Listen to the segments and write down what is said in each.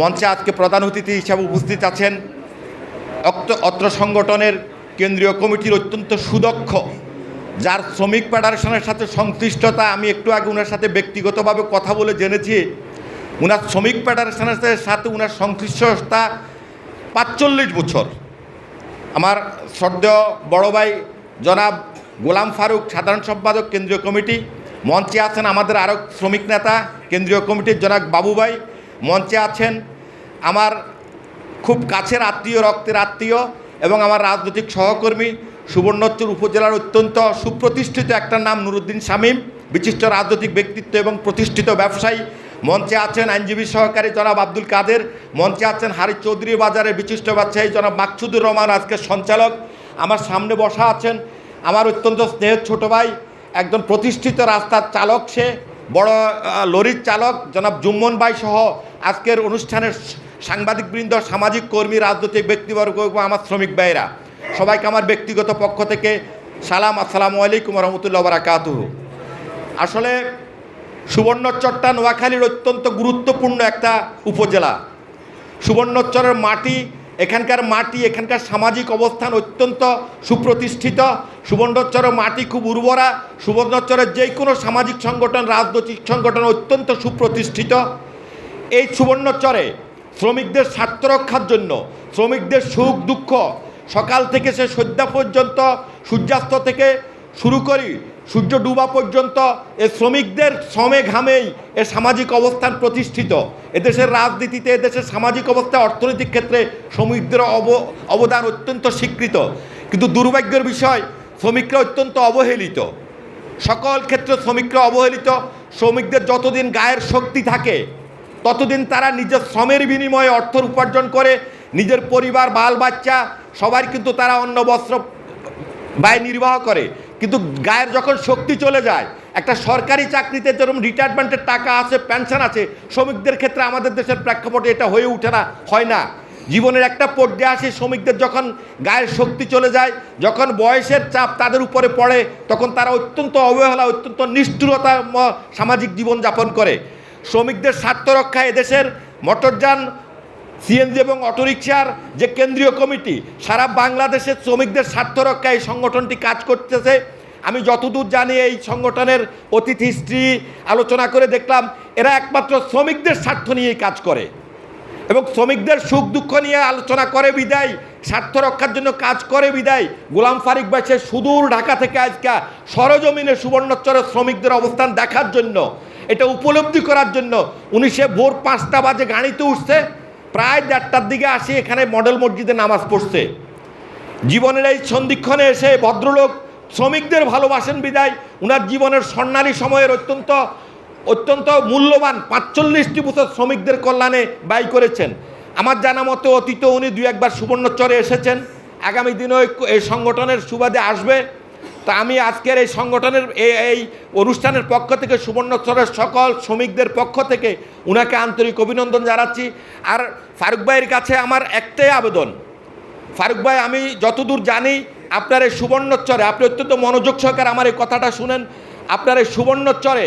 মঞ্চে আজকে প্রধান অতিথি হিসাবে উপস্থিত আছেন অত্র অত্র সংগঠনের কেন্দ্রীয় কমিটির অত্যন্ত সুদক্ষ, যার শ্রমিক ফেডারেশনের সাথে সংশ্লিষ্টতা আমি একটু আগে ওনার সাথে ব্যক্তিগতভাবে কথা বলে জেনেছি। ওনার শ্রমিক ফেডারেশনের সাথে ওনার সংশ্লিষ্টতা পাঁচচল্লিশ বছর। আমার শ্রদ্ধেয় বড় ভাই জনাব গোলাম ফারুক, সাধারণ সম্পাদক, কেন্দ্রীয় কমিটি। মঞ্চে আছেন আমাদের আরও শ্রমিক নেতা, কেন্দ্রীয় কমিটির জনাব বাবুভাই। মঞ্চে আছেন আমার খুব কাছের আত্মীয়, রক্তের আত্মীয় এবং আমার রাজনৈতিক সহকর্মী সুবর্ণচর উপজেলার অত্যন্ত সুপ্রতিষ্ঠিত একটা নাম নুরুদ্দিন শামীম, বিশিষ্ট রাজনৈতিক ব্যক্তিত্ব এবং প্রতিষ্ঠিত ব্যবসায়ী। মঞ্চে আছেন আইনজীবী সহকারী জনাব আব্দুল কাদের। মঞ্চে আছেন হারি চৌধুরী বাজারের বিশিষ্ট ব্যবসায়ী জনাব মাকসুদুর রহমান, আজকের সঞ্চালক। আমার সামনে বসা আছেন আমার অত্যন্ত স্নেহের ছোট ভাই, একজন প্রতিষ্ঠিত রাস্তার চালক সে। বড় লরির চালক জনাব জুম্মন ভাই সহ আজকের অনুষ্ঠানের সাংবাদিকবৃন্দ, সামাজিক কর্মী, রাজনৈতিক ব্যক্তিবর্গ এবং আমার শ্রমিক ভাইয়েরা। সবাইকে আমার ব্যক্তিগত পক্ষ থেকে সালাম, আসসালামু আলাইকুম রহমতুল্লাহ বারাকাতুহ। আসলে সুবর্ণচরটা নোয়াখালীর অত্যন্ত গুরুত্বপূর্ণ একটা উপজেলা। সুবর্ণচরের মাটি এখানকার মাটি, এখানকার সামাজিক অবস্থান অত্যন্ত সুপ্রতিষ্ঠিত। সুবর্ণচরের মাটি খুব উর্বরা। সুবর্ণচরের যে কোনো সামাজিক সংগঠন, রাজনৈতিক সংগঠন অত্যন্ত সুপ্রতিষ্ঠিত। এই সুবর্ণচরে শ্রমিকদের স্বার্থ রক্ষার জন্য, শ্রমিকদের সুখ, দুঃখ সকাল থেকে সে সন্ধ্যা পর্যন্ত সূর্যাস্ত থেকে শুরু করি সূর্য ডুবা পর্যন্ত এ শ্রমিকদের শ্রমে ঘামেই এ সামাজিক অবস্থান প্রতিষ্ঠিত। এদেশের রাজনীতিতে এদেশের সামাজিক অবস্থা, অর্থনৈতিক ক্ষেত্রে শ্রমিকদের অব, অবদান অত্যন্ত স্বীকৃত। কিন্তু দুর্ভাগ্যের বিষয়, শ্রমিকরা অত্যন্ত অবহেলিত। সকল ক্ষেত্রে শ্রমিকরা অবহেলিত। শ্রমিকদের যতদিন গায়ের শক্তি থাকে, ততদিন তারা নিজের শ্রমের বিনিময়ে অর্থ উপার্জন করে, নিজের পরিবার বাল বাচ্চা সবার কিন্তু তারা অন্ন, বস্ত্র ব্যয় নির্বাহ করে। কিন্তু গায়ের যখন শক্তি চলে যায়, একটা সরকারি চাকরিতে যেরকম রিটায়ারমেন্টের টাকা আছে পেনশন আছে, শ্রমিকদের ক্ষেত্রে আমাদের দেশের প্রেক্ষাপটে এটা হয়ে ওঠে না, হয় না। জীবনের একটা পর্যায়ে আসে, শ্রমিকদের যখন গায়ের শক্তি চলে যায়, যখন বয়সের চাপ তাদের উপরে পড়ে, তখন তারা অত্যন্ত অবহেলা, অত্যন্ত নিষ্ঠুরতা সামাজিক জীবনযাপন করে। শ্রমিকদের স্বার্থ রক্ষায় এদেশের মোটরযান সিএনজি এবং অটোরিকশার যে কেন্দ্রীয় কমিটি, সারা বাংলাদেশের শ্রমিকদের স্বার্থ রক্ষায় এই সংগঠনটি কাজ করতেছে। আমি যতদূর জানি এই সংগঠনের অতিথি হিস্ট্রি আলোচনা করে দেখলাম, এরা একমাত্র শ্রমিকদের স্বার্থ নিয়েই কাজ করে। এবং শ্রমিকদের সুখ দুঃখ নিয়ে আলোচনা করে বিদায়, স্বার্থ রক্ষার জন্য কাজ করে বিদায়। গোলাম ফারিক ভাই, সে সুদূর ঢাকা থেকে আজকে সরজমিনে সুবর্ণচরের শ্রমিকদের অবস্থান দেখার জন্য, এটা উপলব্ধি করার জন্য, উনি সে ভোর পাঁচটা বাজে গাড়িতে উঠছে। প্রায় দেড়টার দিকে আসি, এখানে মডেল মসজিদে নামাজ পড়ছে। জীবনের এই সন্ধিক্ষণে এসে ভদ্রলোক শ্রমিকদের ভালোবাসেন বিদায়। উনার জীবনের স্বর্ণালী সময়ের অত্যন্ত অত্যন্ত মূল্যবান পাঁচচল্লিশটি বছর শ্রমিকদের কল্যাণে ব্যয় করেছেন। আমার জানা মতো অতীত উনি দু একবার সুবর্ণচরে এসেছেন। আগামী দিনেও এই- এই সংগঠনের সুবাদে আসবে। তা আমি আজকের এই সংগঠনের এই অনুষ্ঠানের পক্ষ থেকে সুবর্ণচরের সকল শ্রমিকদের পক্ষ থেকে উনাকে আন্তরিক অভিনন্দন জানাচ্ছি। আর ফারুক ভাইয়ের কাছে আমার একটাই আবেদন। ফারুক ভাই, আমি যতদূর জানি আপনার এই সুবর্ণচরে আপনি অত্যন্ত মনোযোগ সহকারে আমার এই কথাটা শুনেন। আপনার এই সুবর্ণচরে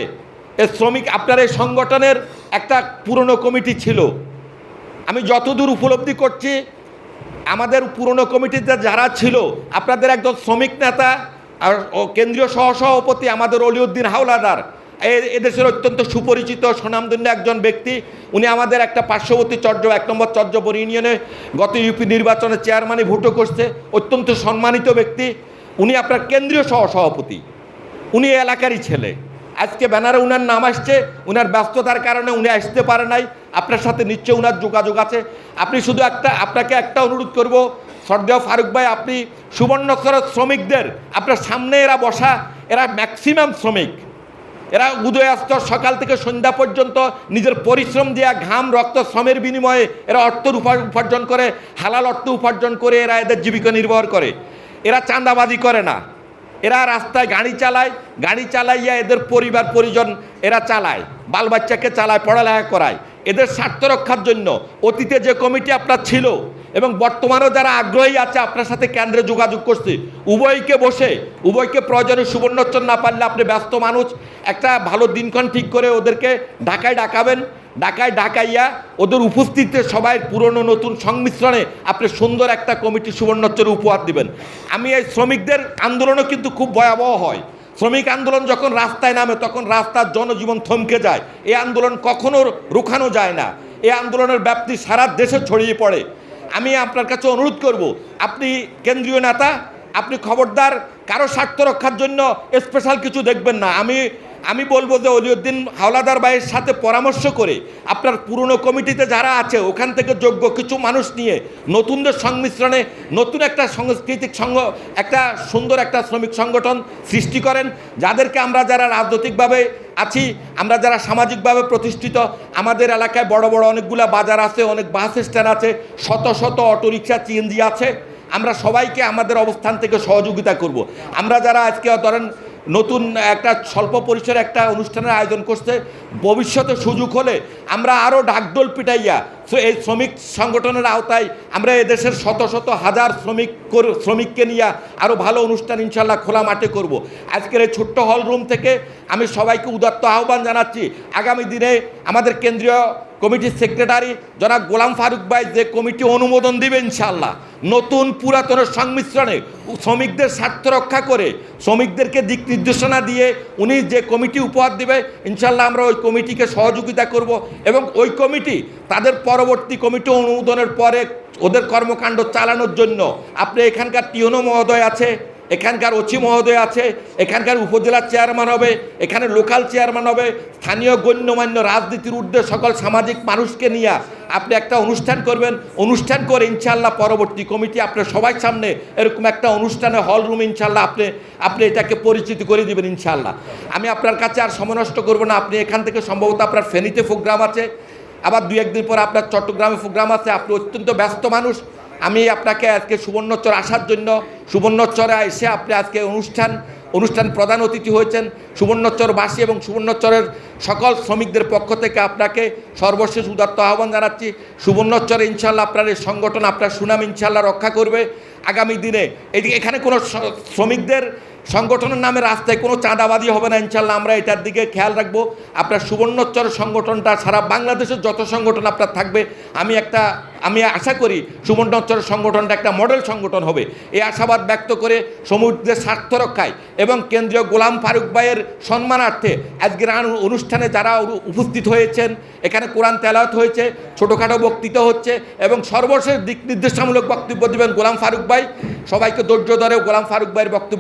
এই শ্রমিক, আপনার এই সংগঠনের একটা পুরনো কমিটি ছিল। আমি যতদূর উপলব্ধি করছি, আমাদের পুরনো কমিটিতে যারা ছিল, আপনাদের একজন শ্রমিক নেতা আর ও কেন্দ্রীয় সহসভাপতি আমাদের অলিউদ্দিন হাওলাদার। এদেশের অত্যন্ত সুপরিচিত, সুনামধন্য একজন ব্যক্তি। উনি আমাদের একটা পার্শ্ববর্তী চর্য, এক নম্বর চর্যপুর ইউনিয়নে গত ইউপি নির্বাচনে চেয়ারম্যানে ভোটও করছে। অত্যন্ত সম্মানিত ব্যক্তি। উনি আপনার কেন্দ্রীয় সহসভাপতি। উনি এলাকারই ছেলে। আজকে ব্যানারে উনার নাম আসছে। উনার ব্যস্ততার কারণে উনি আসতে পারে নাই। আপনার সাথে নিশ্চয় উনার যোগাযোগ আছে। আপনি শুধু একটা, আপনাকে একটা অনুরোধ করব সর্দেহ ফারুক ভাই, আপনি সুবর্ণচরের শ্রমিকদের, আপনার সামনে এরা বসা, এরা ম্যাক্সিমাম শ্রমিক। এরা উদয়াস্ত সকাল থেকে সন্ধ্যা পর্যন্ত নিজের পরিশ্রম দেওয়া ঘাম, রক্ত, শ্রমের বিনিময়ে এরা অর্থ উপা- উপার্জন করে, হালাল অর্থ উপার্জন করে এরা এদের জীবিকা নির্বাহ করে। এরা চাঁদাবাজি করে না। এরা রাস্তায় গাড়ি চালায়, গাড়ি চালাইয়া এদের পরিবার, পরিজন এরা চালায়, বাল বাচ্চাকে চালায়, পড়ালেখা করায়। এদের স্বার্থ রক্ষার জন্য অতীতে যে কমিটি আপনার ছিল এবং বর্তমানেও যারা আগ্রহী আছে, আপনার সাথে কেন্দ্রে যোগাযোগ করছে। উভয়কে বসে, উভয়কে প্রয়োজনে সুবর্ণোচ্চর না পারলে আপনি ব্যস্ত মানুষ। একটা ভালো দিনক্ষণ ঠিক করে ওদেরকে ঢাকায় ডাকাবেন। ঢাকায় ঢাকাইয়া ওদের উপস্থিতিতে সবাই পুরনো নতুন সংমিশ্রণে আপনি সুন্দর একটা কমিটি সুবর্ণচর উপহার দিবেন। আমি এই শ্রমিকদের আন্দোলনও কিন্তু খুব ভয়াবহ হয়। শ্রমিক আন্দোলন যখন রাস্তায় নামে, তখন রাস্তার জনজীবন থমকে যায়। এই আন্দোলন কখনো রুখানো যায় না। এই আন্দোলনের ব্যাপ্তি সারা দেশে ছড়িয়ে পড়ে। আমি আপনার কাছে অনুরোধ করব, আপনি কেন্দ্রীয় নেতা, আপনি খবরদার, কারও স্বার্থ রক্ষার জন্য স্পেশাল কিছু দেখবেন না। আমি আমি বলব যে অলিউদ্দিন হাওলাদার ভাইয়ের সাথে পরামর্শ করে আপনার পুরনো কমিটিতে যারা আছে, ওখান থেকে যোগ্য কিছু মানুষ নিয়ে নতুনদের সংমিশ্রণে নতুন একটা সাংস্কৃতিক সংঘ, একটা সুন্দর একটা শ্রমিক সংগঠন সৃষ্টি করেন। যাদেরকে আমরা যারা রাজনৈতিকভাবে আছি, আমরা যারা সামাজিকভাবে প্রতিষ্ঠিত, আমাদের এলাকায় বড় বড় অনেকগুলা বাজার আছে, অনেক বাস স্ট্যান্ড আছে, শত শত অটোরিকশা সিএনজি আছে। আমরা সবাইকে আমাদের অবস্থান থেকে সহযোগিতা করব। আমরা যারা আজকে ধরেন নতুন একটা স্বল্প পরিসরে একটা অনুষ্ঠানের আয়োজন করছে ভবিষ্যতে সুযোগ হলে আমরা আরও ডাকডোল পিটাইয়া এই শ্রমিক সংগঠনের আওতায় আমরা এদেশের শত শত হাজার শ্রমিক শ্রমিককে নিয়ে আরও ভালো অনুষ্ঠান ইনশাল্লাহ খোলা মাঠে করব। আজকের এই ছোট্ট হল রুম থেকে আমি সবাইকে উদাত্ত আহ্বান জানাচ্ছি আগামী দিনে আমাদের কেন্দ্রীয় কমিটির সেক্রেটারি জনাব গোলাম ফারুক ভাই যে কমিটি অনুমোদন দিবে ইনশাল্লাহ নতুন পুরাতনের সংমিশ্রণে শ্রমিকদের স্বার্থ রক্ষা করে শ্রমিকদেরকে দিক নির্দেশনা দিয়ে উনি যে কমিটি উপহার দিবে ইনশাল্লাহ আমরা ওই কমিটিকে সহযোগিতা করব এবং ওই কমিটি তাদের পরবর্তী কমিটি অনুমোদনের পরে ওদের কর্মকাণ্ড চালানোর জন্য, আপনি এখানকার টিওনো মহোদয় আছে? এখানকার ওচি মহোদয় আছে, এখানকার উপজেলার চেয়ারম্যান হবে, এখানে লোকাল চেয়ারম্যান হবে, স্থানীয় গণ্যমান্য রাজনীতির ঊর্ধ্বে সকল সামাজিক মানুষকে নিয়ে আপনি একটা অনুষ্ঠান করবেন, অনুষ্ঠান করে ইনশাল্লাহ পরবর্তী কমিটি আপনার সবার সামনে এরকম একটা অনুষ্ঠানে হল রুম ইনশাল্লাহ আপনি আপনি এটাকে পরিচিতি করে দিবেন ইনশাল্লাহ আমি আপনার কাছে আর সময় নষ্ট করব না, আপনি এখান থেকে সম্ভবত আপনার ফেনীতে প্রোগ্রাম আছে, আবার দু একদিন পর আপনার চট্টগ্রামে প্রোগ্রাম আছে, আপনি অত্যন্ত ব্যস্ত মানুষ আমি আপনাকে আজকে সুবর্ণচর আসার জন্য সুবর্ণচরে এসে আপনি আজকে অনুষ্ঠান অনুষ্ঠান প্রধান অতিথি হয়েছেন। সুবর্ণচরবাসী এবং সুবর্ণচরের সকল শ্রমিকদের পক্ষ থেকে আপনাকে সর্বশেষ উদাত্ত আহ্বান জানাচ্ছি। সুবর্ণচরে ইনশাল্লাহ আপনার এই সংগঠন, আপনার সুনাম ইনশাল্লাহ রক্ষা করবে। আগামী দিনে এদিকে এখানে কোনো শ্রমিকদের সংগঠনের নামে রাস্তায় কোনো চাঁদাবাদি হবে না ইনশাল্লাহ আমরা এটার দিকে খেয়াল রাখব। আপনার সুবর্ণচর সংগঠনটা, সারা বাংলাদেশের যত সংগঠন আপনার থাকবে, আমি একটা, আমি আশা করি সুবর্ণচর সংগঠনটা একটা মডেল সংগঠন হবে। এই আশাবাদ ব্যক্ত করে সমুদ্রের স্বার্থ রক্ষায় এবং কেন্দ্রীয় গোলাম ফারুক ভাইয়ের সম্মানার্থে আজকের অনুষ্ঠানে যারা উপস্থিত হয়েছেন, এখানে কোরআন তেলাওয়াত হয়েছে, ছোটোখাটো বক্তৃতা হচ্ছে এবং সর্বশেষ দিক নির্দেশামূলক বক্তব্য দেবেন গোলাম ফারুক ভাই। সবাইকে ধৈর্য ধরে গোলাম ফারুক ভাইয়ের বক্তব্য